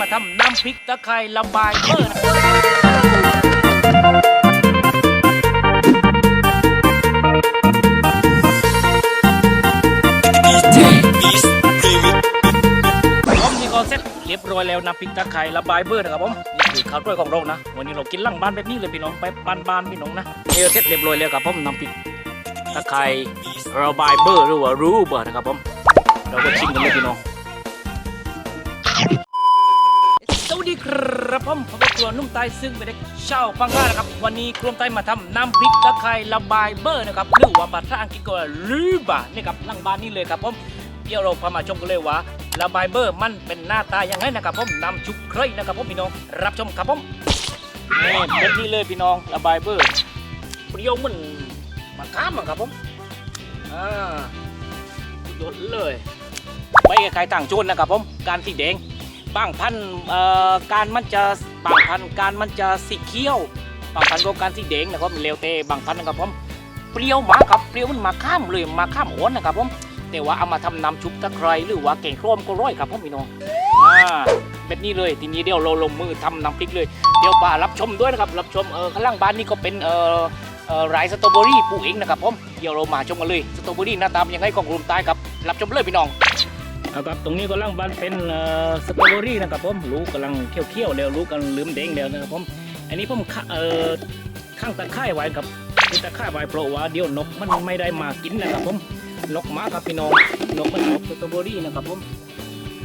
มาทำน้ำพริกตะไคร้ระบายเบอร์นะผมนี่ก็เสร็จเรียบร้อยแล้วน้ำพริกตะไคร้ระบายเบอร์นะครับผมนี่คือข้าวด้วยของเรานะ วันนี้เรากินหลังบ้านแบบนี้เลยพี่น้องไปบ้านบ้านๆพี่น้องนะเออเสร็จเรียบร้อยแล้วครับผมน้ำพริกตะไคร้ระบายเบอร์หรือว่ารูเบอร์นะครับผมเราก็ชิมกันเลยพี่น้อง ครับครัวนุ่มใต้ซึ่งเป็นเด็กชาวปังง่านะครับ วันนี้ครัวใต้มาทำน้ำพริกตะไคร้ระบายเบอร์นะครับหรือว่าภาษาอังกฤษก็ลือบะนี่ครับหลังบ้านนี่เลยครับผมเดี๋ยวเราพามาชมกันเลยว่าระบายเบอร์มันเป็นหน้าตายังไงนะครับผมนำชุบเครยนะครับผมพี่น้องรับชมครับผมนี่แบบนี้เลยพี่น้องระบายเบอร์เปรี้ยวเหมันมะขามครับผมอ่าสุดยดเลยไม่คล้ายๆต่างโจนนะครับผมการสีแดง บางพันเอ่อการมันจะบางพันการมันจะสีเขียวบางพันก็การสีแดงนะครับเลวเตบางพันนะครับผมเปรี้ยวมากครับเปรี้ยวมันมาข้ามเลยมาข้ามอ้นนะครับผมแต่ว่าเอามาทำน้ำชุบตะไคร้หรือว่าแกงส้มก็ร้อยครับผมพี่น้องอ่าแบบนี้เลยทีนี้เดี๋ยวเราลงมือทำน้ำพริกเลย เดี๋ยวป่ารับชมด้วยนะครับรับชมเออข้างล่างบ้านนี่ก็เป็นเออไรสตรอเบอรี่ปลูกเองนะครับผมเดี๋ยวเรามาชมกันเลยสตรอเบอรี่หน้าตาเป็นยังไงของกลุ่มใต้ครับรับชมเลยพี่น้อง ครับตรงนี้ก็ล่างบานเป็นสตรอเบอรี่นะครับผมลูกกำลังเคี้ยวๆแล้วลูกกำลังลืมแดงแล้วนะครับผมอันนี้ผมขะเอ่อข้างตะไคร่ไว้ครับที่ตะไคร่ไว้เพราะว่าเดี๋ยวนกมันไม่ได้มากินนะครับผมนกมาครับพี่น้องนกมันชอบสตรอเบอรี่นะครับผม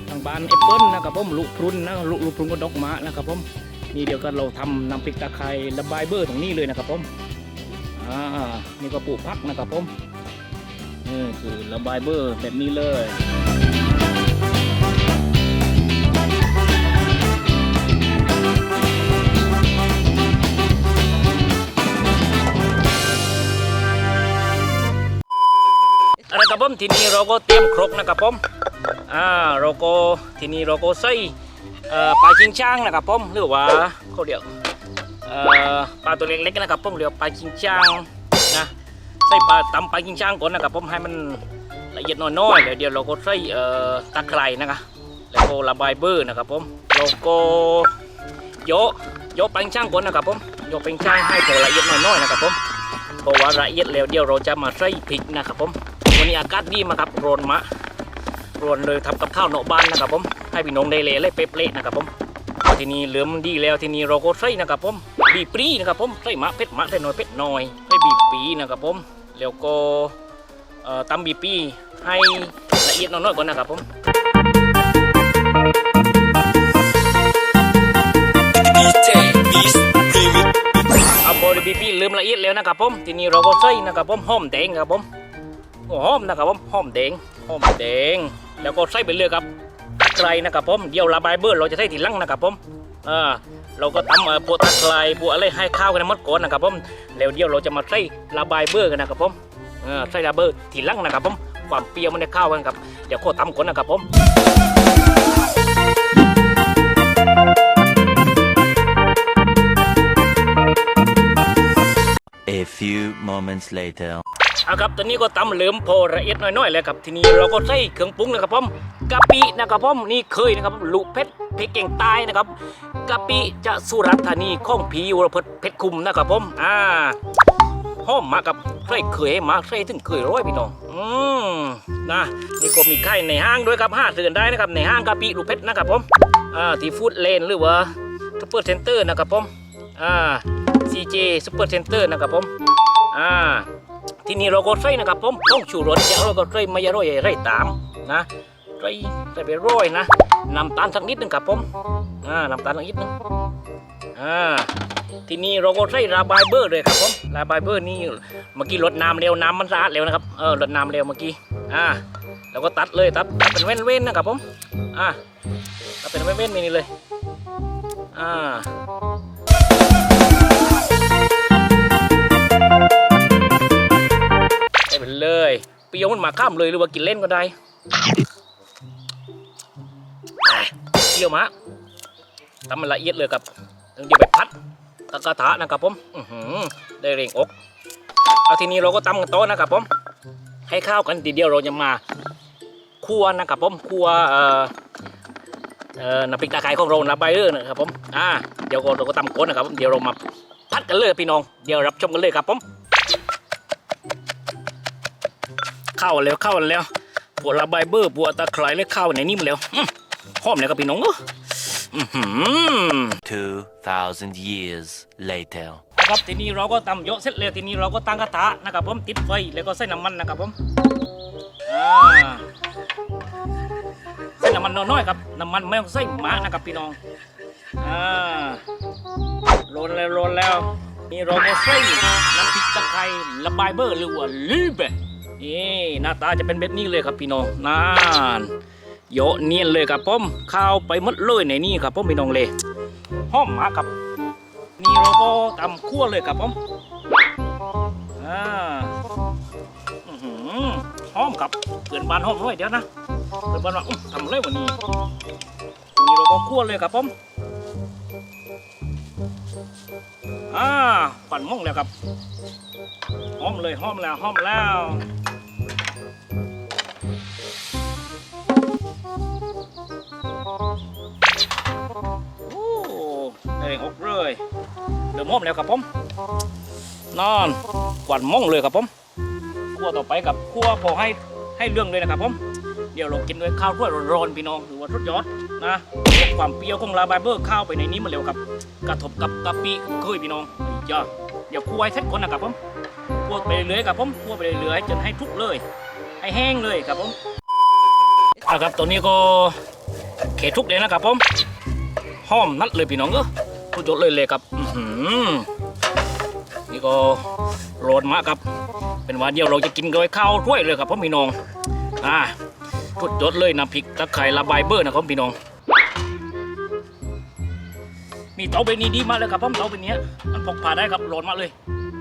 ทางบ้านแอปเปิ้ลนะครับผมลูกพรุนนะลูกลูกพรุนก็ดอกมานะครับผมนี่เดี๋ยวกันเราทำน้ำพริกตะไคร่ระบายเบอร์ตรงนี้เลยนะครับผมอ่านี่ก็ปลูกพักนะครับผมนี่คือระบายเบอร์แบบนี้เลย อะไรครับผมทีนี้เราก็เตรียมครกนะครับผมอ่าเราก็ทีนี้เราก็ใส่ปลาชิงช่างนะครับผมหรือว่าเขาเรียกปลาตัวเล็กๆนะครับผมเรียกปลาชิงช่างนะใส่ปลาตำปลาชิงช่างก่อนนะครับผมให้มันละเอียดน้อยๆเดี๋ยวเดี๋ยวเราก็ใส่ตะไคร้นะครับแล้วก็ระบายเบอร์นะครับผมเราก็โยโยปลาชิงช่างก่อนนะครับผมโยปลาชิงช่างให้พอละเอียดน้อยๆนะครับผมเพราะว่าละเอียดแล้วเดี๋ยวเราจะมาใส่พริกนะครับผม นนี้อากาศดีมากครับโรนมะโรนเลยทำกับข้าวนอกบ้านนะครับผมให้พี่น้องได้เละเลยเป๊ะๆนะครับผมทีนี้เหลือมดีแล้วทีนี้เราก็ใส่นะครับผมบีปรีนะครับผมใส่มะเผ็ดมะใส่น้อยเผ็ดน้อยใส่บีปีนะครับผมแล้วก็เอ่อตำบีปีให้ละเอียดน้อยๆก่อนนะครับผม DJ Beast Remix เอาบอดีบีปีลืมละเอียดแล้วนะครับผมทีนี้เราก็ใส่นะครับผมหอมแดงครับผม หอมนะครับผมหอมแดงหอมแดง แล้วก็ใส่ไปเลยครับตะไคร้นะครับผมเดี๋ยวระบายเบอร์เราจะใส่ทีหลังนะครับผมอ่าเราก็ตำเอ่อพวกตะไคร้บวอะไรให้ข้าวกันหมดก่อนนะครับผมแล้วเดี๋ยวเราจะมาใส่ระบายเบอร์กันนะครับผมอ่าใส่ระเบอร์ทีหลังนะครับผมความเปรี้ยวมันได้ข้าวกันครับเดี๋ยวโคตำก่อนนะครับผม A few moments later. เอาครับตอนนี้ก็ตำเหลือมพอละเอียดน้อยๆแล้วครับทีนี้เราก็ใส่เครื่องปรุงนะครับผมกะปินะครับผมนี่เคยนะครับลูกเพชรเพชรเก่งตายนะครับกะปิจะสุรัตน์ธานีข้องผีวรพเพชรคุมนะครับผมอ่าหอมมากับใส่เคยมาใส่ถึงเคยร้อยพี่น้องอืมนะนี่ก็มีไข่ในห้างด้วยครับห้าเดือนได้นะครับในห้างกะปิลูกเพชรนะครับผมอ่าที่ฟู้ดเลนหรือว่าซูเปอร์เซ็นเตอร์นะครับผมอ่าซีเจซูเปอร์เซ็นเตอร์นะครับผมอ่า ที่นี่เราก็ใส่นะครับผมต้องชูรสอย่าเราก็ใส่ไม่อย่าร้อยอย่าไรตามนะใส่ใส่ไปร้อยนะน้ำตาลสักนิดหนึงครับผมอ่าน้ำตาลสักนิดหนึงอ่าทีนี้เราก็ใช้ระบายเบอร์เลยครับผมระบายเบอร์นี่เมื่อกี้ลดน้ำเร็วน้ำมันสะอาดเร็วนะครับเออลดน้ำเร็วเมื่อกี้อ่าแล้วก็ตัดเลยตัดตัดเป็นเว้นๆนะครับผมอ่าตัดเป็นเว้นๆนี่เลยอ่า มาข้ามเลยหรือว่ากินเล่นก็ได้เปรี้ยวมาทำมันละเอียดเลยครับเดี๋ยวไปพัดตะกะทะนะครับผมอือหือได้เร่งอก เอาทีนี้เราก็ตำกันโต๊ะนะครับผม ให้ข้าวกันทีเดียวเราจะมาคั่วนะครับผมคั่วเอ่อเอ่อน้ำพริกตาไคร้ของเรานะไบเออนะครับผมอ่าเดี๋ยวก็เราก็ตำก้นนะครับผมเดี๋ยวเรามาพัดกันเลยพี่น้อง เดี๋ยวรับชมกันเลยครับผม เข้าแล้วเข้าแล้วปวดระบายเบอร์ปวดตะไคร้เลยเข้าในนี่มาแล้วอื้อหอมเลยครับพี่น้องเอ้ออื้อหือ2,000 years later. นะครับทีนี้เราก็ตำเยอะเสร็จแล้วทีนี้เราก็ตั้งกระทะนะครับผมติดไฟแล้วก็ใส่น้ำมันนะครับผมอ่าใส่น้ำมันน้อยๆครับน้ำมันไม่ต้องใส่มากนะครับพี่น้องอ่าโรนแล้วโรนแล้วนี่เราก็ใส่น้ำพริกตะไคร้ระบายเบอร์หรือว่าลีเบะ นี่หน้าตาจะเป็นแบบนี้เลยครับพี่น้องนานเยอะเนียนเลยครับผมข้าวไปหมดเลยในนี่ครับผมพี่น้องเลยห้อมมากครับ นี่เราก็ตำคั่วเลยครับผมอ่าอื้อมครับเกินบานห้อมด้วยเดี๋ยวนะเกินบานว่าทำเลยวันนี้นี่เราก็คั่วเลยครับผมอ่าปั่นม่วงแล้วครับห้อมเลยห้อมแล้วห้อมแล้ว เริ่มหอมแล้วครับผมนอนกวาดม่องเลยครับผมคั่วต่อไปกับคั่วพอให้ให้เรื่องเลยนะครับผมเดี๋ยวเรากินด้วยข้าวถ้วยร้อนๆพี่น้องหรือว่าทุดยอดนะความเปรี้ยวของลาบาเบอร์ข้าวไปในนี้มาเร็วครับกระทบกับกะปิเคยพี่น้องอย่าเดี๋ยวคั่วให้เสร็จก่อนนะครับผมคั่วไปเรื่อยๆครับผมคั่วไปเรื่อยๆจนให้ทุกเลย ให้แห้งเลยครับผมเอาครับตัวนี้ก็เขทุกเลยนะครับผมหอมนัดเลยพี่น้องเออพูดยดเลยเลยครับอื นี่ก็โรนมากครับ เป็นวันเดียวเราจะกินด้วยข้าวถ้วยเลยครับพ่อพี่น้องอ่าพูดยดเลยน้ำพริกตะไคร้ระบายเบอร์นะครับพี่น้อง มีเตาใบนี้ดีมากเลยครับพ่อเตาใบนี้มันพกพาได้ครับโรนมากเลย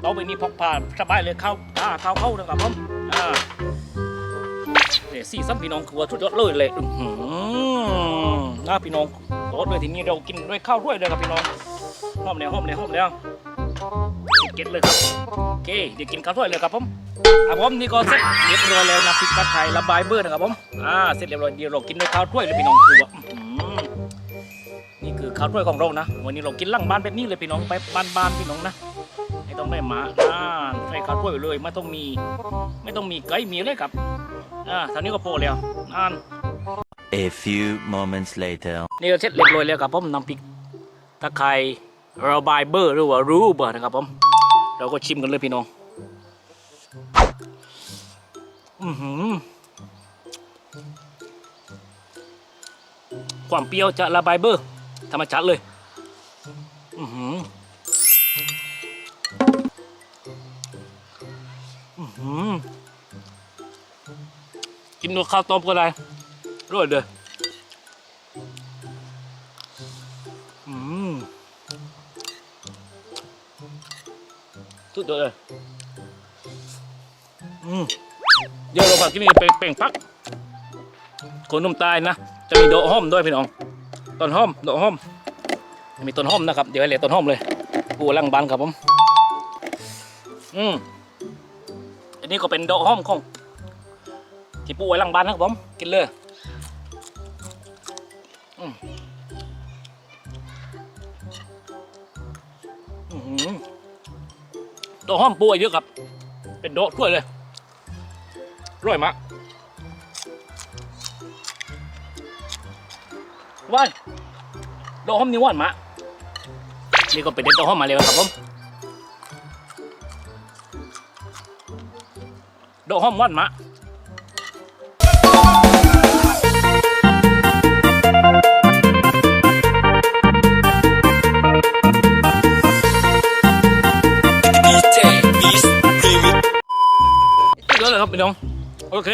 เตาใบนี้พกพาสบายเลยข้าวอ่าข้าวเข้านะครับพ่ออ่าเดี๋ยวสี่ซ้ำพี่น้องคือว่าทุดยอดเลยเลยอือหือน่าพี่น้องโต๊ดเลยทีนี้เรากินด้วยข้าวด้วยเลยครับพี่น้อง หอมแล้วหอมแล้วหอมแล้วเก็ตเลยครับโอเคเดี๋ยวกินข้าวด้วยเลยครับผมอะผมนี่ก็เสร็จเรียบร้อยแล้วนะพริกตะไคร้ระบายเบอร์นะครับผมอ่าเสร็จเรียบร้อยเดี๋ยวเรากินด้วยข้าวด้วยเลยพี่น้องคือว่าอื้อหือนี่คือข้าวถ้วยของเรานะ วันนี้เรากินหลังบ้านแบบนี้เลยพี่น้องไปบ้านๆพี่น้องนะไม่ต้องได้หมาอ่าใส่ข้าวถ้วยไปเลยไม่ต้องมี ไม่ต้องมีไก่มีเลยครับอ่าตอนนี้ก็พอแล้วอ่าน A few moments later. นี่ก็เสร็จเรียบร้อยแล้วครับผมน้ำพริก ตะไครระบายเบอร์หรือว่ารูเบอร์นะครับผมเราก็ชิมกันเลยพี่น้อง อือหือความเปรี้ยวจะระบายเบอร์ธรรมชาติเลย อือหืออือหือกินกับข้าวต้มก็ได้ร่อยเลย ดเลยอืมเดี๋ยวเราผักที่นี่เป็นเป่งปักคนนุ่มตายนะ จะมีโดห้อมด้วยพี่น้องต้นห้อมโดห้อมมีต้นห้อมนะครับ เดี๋ยวให้เหลือต้นห้อมเลยปูลังบานครับผมอืมอันนี้ก็เป็นโดห้อมของที่ปูไว้ลังบานนะครับผมกินเลยอืมอื้อ หือโดะห้อมปูเยอะครับ เป็นโดดถ้วยเลยร่อยมากว่านโดะห้อมนี่หว่านมะนี่ก็เป็นเด็ดตัวห้อมมาเลยครับผมโดะห้อมว่านมะ เอะเลยครับพี่น้อง โอเค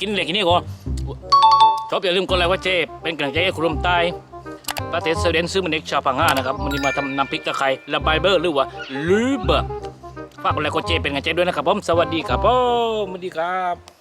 กินเหล็กที่นี่ก่อนชอบอย่าลืมกดไลค์ว่าเจเป็นกำลังใจให้คุณลมใต้ประเทศสวีเดนซื้อมันเอกชาวพังงานะครับมันนี้มาทำน้ำพริกตะไคร้ระบายเบอร์หรือว่าลืเบอร์ฝากกดไลค์กดเจเป็นกำลังใจด้วยนะครับผมสวัสดีครับผมสวัสดีครับ